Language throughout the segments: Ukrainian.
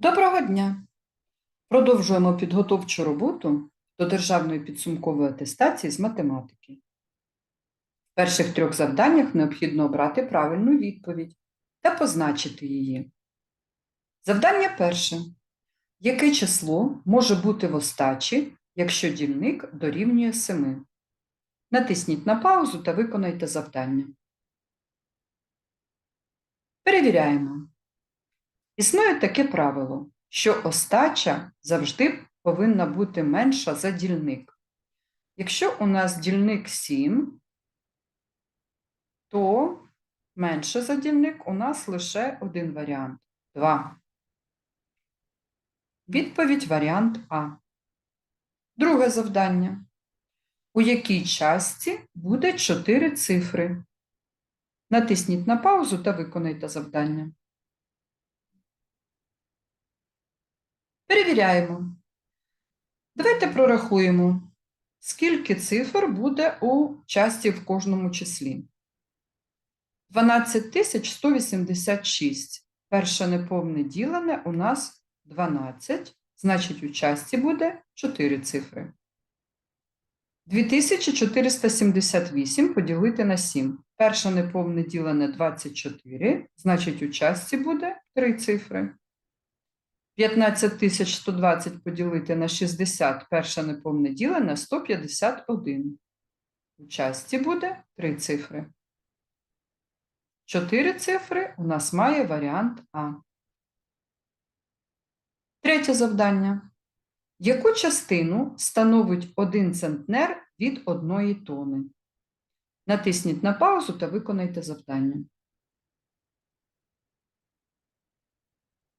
Доброго дня! Продовжуємо підготовчу роботу до державної підсумкової атестації з математики. В перших трьох завданнях необхідно обрати правильну відповідь та позначити її. Завдання перше. Яке число може бути в остачі, якщо дільник дорівнює 7? Натисніть на паузу та виконайте завдання. Перевіряємо. Існує таке правило, що остача завжди повинна бути менша за дільник. Якщо у нас дільник 7, то менше за дільник у нас лише один варіант 2. Відповідь варіант А. Друге завдання. У якій частці буде 4 цифри? Натисніть на паузу та виконайте завдання. Перевіряємо. Давайте прорахуємо, скільки цифр буде у часті в кожному числі. 12186. Перше неповне ділене у нас 12, значить у часті буде 4 цифри. 2478 поділити на 7. Перше неповне ділене 24, значить у часті буде 3 цифри. 15120 поділити на 60, перше неповне ділене 151. У часті буде 3 цифри. 4 цифри у нас має варіант А. Третє завдання. Яку частину становить 1 центнер від 1 тони? Натисніть на паузу та виконайте завдання.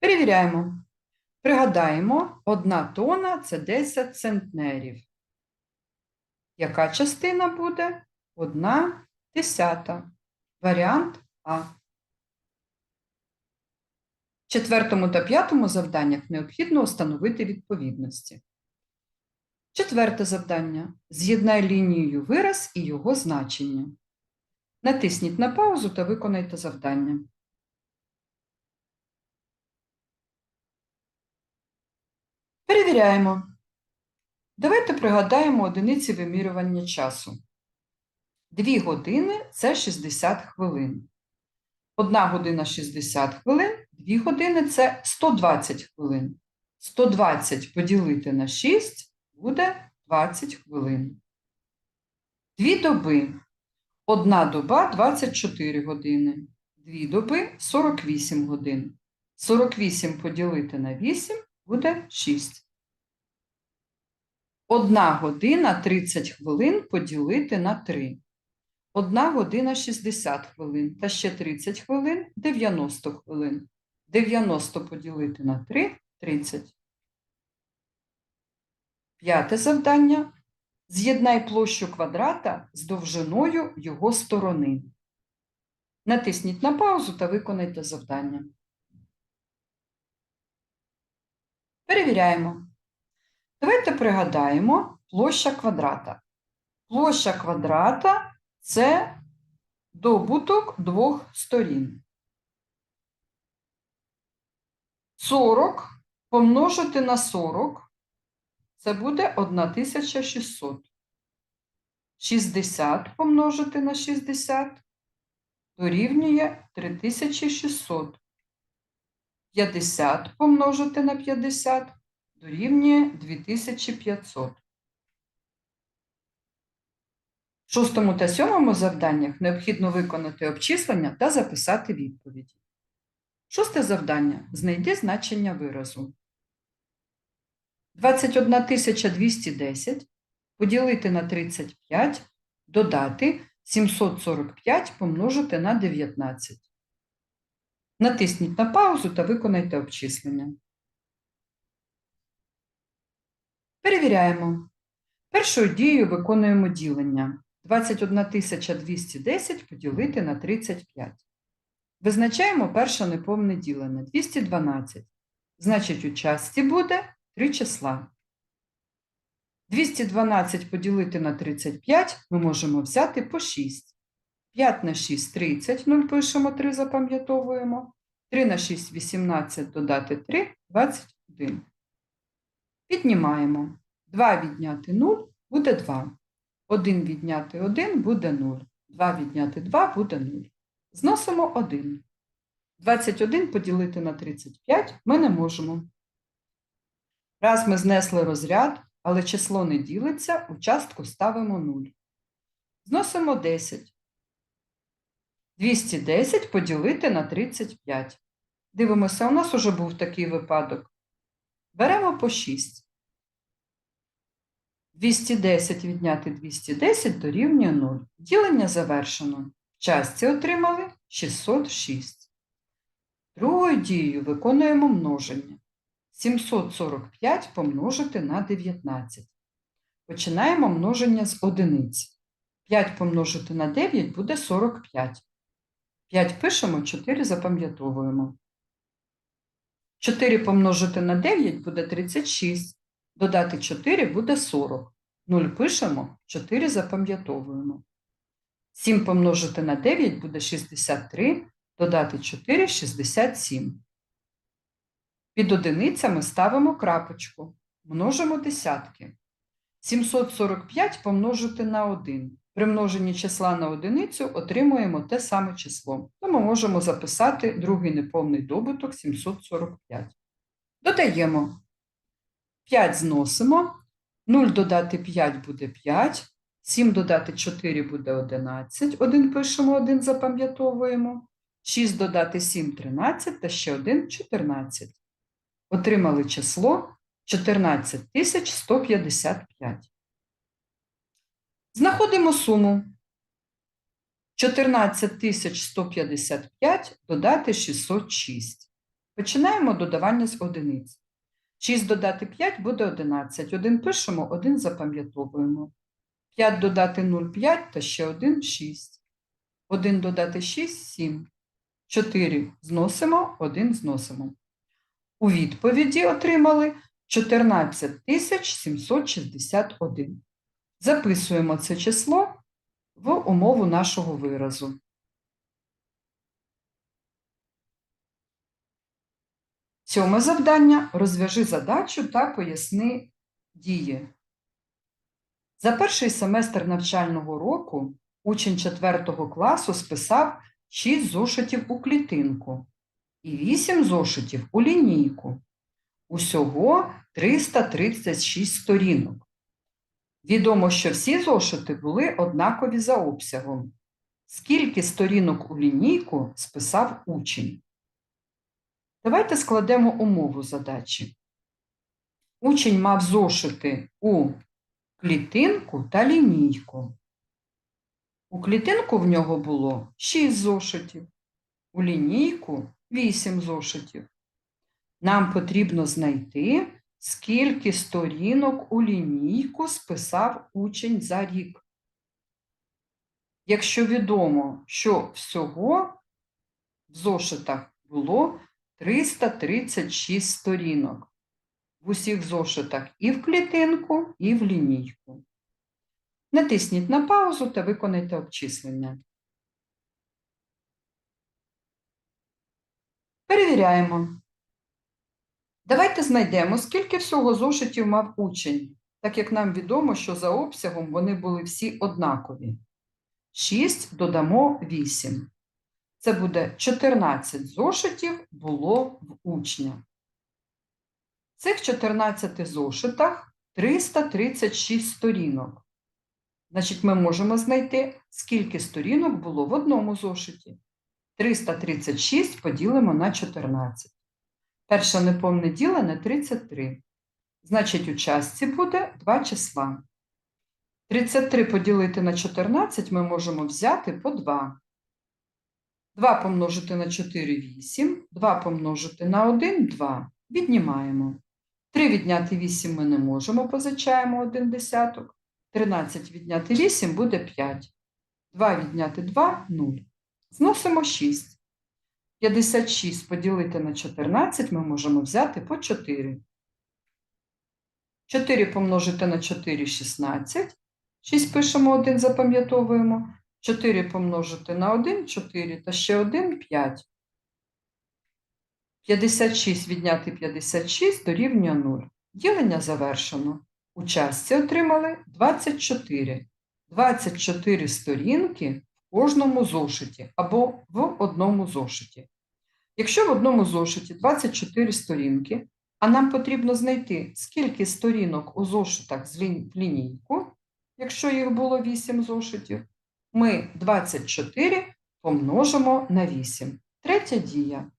Перевіряємо. Пригадаємо, одна тона це 10 центнерів. Яка частина буде? Одна десята. Варіант А. В четвертому та п'ятому завданнях необхідно встановити відповідності. Четверте завдання. З'єднай лінією вираз і його значення. Натисніть на паузу та виконайте завдання. Перевіряємо. Давайте пригадаємо одиниці вимірювання часу. Дві години це 60 хвилин. Одна година 60 хвилин, дві години це 120 хвилин. 120 поділити на 6 буде 20 хвилин. Дві доби. Одна доба 24 години. Дві доби 48 годин. 48 поділити на 8 буде 6. Одна година 30 хвилин поділити на 3. Одна година 60 хвилин та ще 30 хвилин 90 хвилин. 90 поділити на 3 30. П'яте завдання. З'єднай площу квадрата з довжиною його сторони. Натисніть на паузу та виконайте завдання. Перевіряємо. Давайте пригадаємо площа квадрата. Площа квадрата це добуток двох сторін. 40 помножити на 40 це буде 1600. 60 помножити на 60 дорівнює 3600. 50 помножити на 50 дорівнює 2500. В шостому та сьомому завданнях необхідно виконати обчислення та записати відповіді. Шосте завдання. Знайди значення виразу. 21210 поділити на 35, додати 745 помножити на 19. Натисніть на паузу та виконайте обчислення. Перевіряємо. Першою дією виконуємо ділення. 21210 поділити на 35. Визначаємо перше неповне ділене 212. Значить, у часті буде 3 числа. 212 поділити на 35 ми можемо взяти по 6. 5 на 6 – 30, 0 пишемо, 3 запам'ятовуємо. 3 на 6 – 18, додати 3 – 21. Піднімаємо. 2 відняти 0 буде 2. 1 відняти 1 буде 0. 2 відняти 2 буде 0. Зносимо 1. 21 поділити на 35 ми не можемо. Раз ми знесли розряд, але число не ділиться, у частку ставимо 0. Зносимо 10. 210 поділити на 35. Дивимося, у нас уже був такий випадок. Беремо по 6. 210 відняти 210 дорівнює 0. Ділення завершено. В частці отримали 606. Другою дією виконуємо множення. 745 помножити на 19. Починаємо множення з одиниць. 5 помножити на 9 буде 45. 5 пишемо, 4 запам'ятовуємо. 4 помножити на 9 буде 36. Додати 4 буде 40. 0 пишемо, 4 запам'ятовуємо. 7 помножити на 9 буде 63. Додати 4 – 67. Під одиницями ставимо крапочку. Множимо десятки. 745 помножити на 1. При множенні числа на одиницю отримуємо те саме число. Тому можемо записати другий неповний добуток 745. Додаємо. 5 зносимо. 0 додати 5 буде 5. 7 додати 4 буде 11. 1 пишемо, 1 запам'ятовуємо. 6 додати 7 – 13 та ще 1 – 14. Отримали число 14155. Знаходимо суму. 14155 додати 606. Починаємо додавання з одиниць. 6 додати 5 буде 11. 1 пишемо, 1 запам'ятовуємо. 5 додати 0 – 5 та ще 1 – 6. 1 додати 6 – 7. 4 зносимо, 1 зносимо. У відповіді отримали 14 761. Записуємо це число в умову нашого виразу. Сьоме завдання – розв'яжи задачу та поясни дії. За перший семестр навчального року учень 4 класу списав 6 зошитів у клітинку і 8 зошитів у лінійку. Усього 336 сторінок. Відомо, що всі зошити були однакові за обсягом. Скільки сторінок у лінійку списав учень? Давайте складемо умову задачі. Учень мав зошити у клітинку та лінійку. У клітинку в нього було 6 зошитів, у лінійку 8 зошитів. Нам потрібно знайти, скільки сторінок у лінійку списав учень за рік. Якщо відомо, що всього в зошитах було 336 сторінок. В усіх зошитах і в клітинку, і в лінійку. Натисніть на паузу та виконайте обчислення. Перевіряємо. Давайте знайдемо, скільки всього зошитів мав учень, так як нам відомо, що за обсягом вони були всі однакові. 6 додамо 8. Це буде 14 зошитів було в учня. В цих 14 зошитах 336 сторінок. Значить, ми можемо знайти, скільки сторінок було в одному зошиті. 336 поділимо на 14. Перше неповне ділене 33. Значить, у частці буде 2 числа. 33 поділити на 14 ми можемо взяти по 2. 2 помножити на 4 – 8. 2 помножити на 1 – 2. Віднімаємо. 3 відняти 8 ми не можемо, позичаємо 1 десяток. 13 відняти 8 буде 5. 2 відняти 2 – 0. Зносимо 6. 56 поділити на 14 ми можемо взяти по 4. 4 помножити на 4 – 16. 6 пишемо 1, запам'ятовуємо. 4 помножити на 1 – 4 та ще 1 – 5. 56 відняти 56 дорівнює 0. Ділення завершено. У частці отримали 24. 24 сторінки кожному зошиті або в одному зошиті. Якщо в одному зошиті 24 сторінки, а нам потрібно знайти, скільки сторінок у зошитах з лінійку, якщо їх було 8 зошитів, ми 24 помножимо на 8. Третя дія.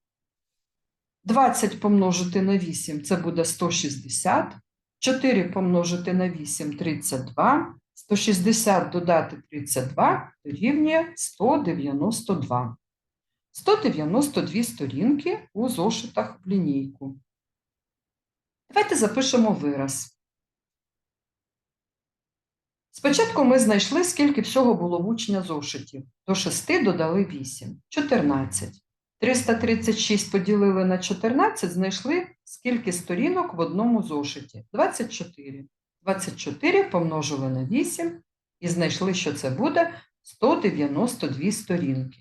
20 помножити на 8 це буде 160. 4 помножити на 8 32. 160 додати 32 дорівнює 192. 192 сторінки у зошитах в лінійку. Давайте запишемо вираз. Спочатку ми знайшли, скільки всього було в учня зошитів. До 6 додали 8 – 14. 336 поділили на 14, знайшли, скільки сторінок в одному зошиті. 24. 24 помножили на 8 і знайшли, що це буде 192 сторінки.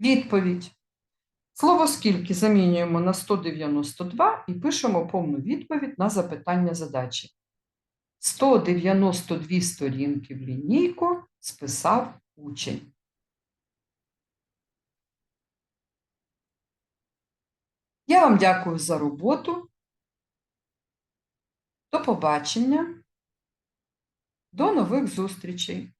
Відповідь. Слово скільки замінюємо на 192 і пишемо повну відповідь на запитання задачі. 192 сторінки в лінійку списав учень. Я вам дякую за роботу. До побачення. До нових зустрічей!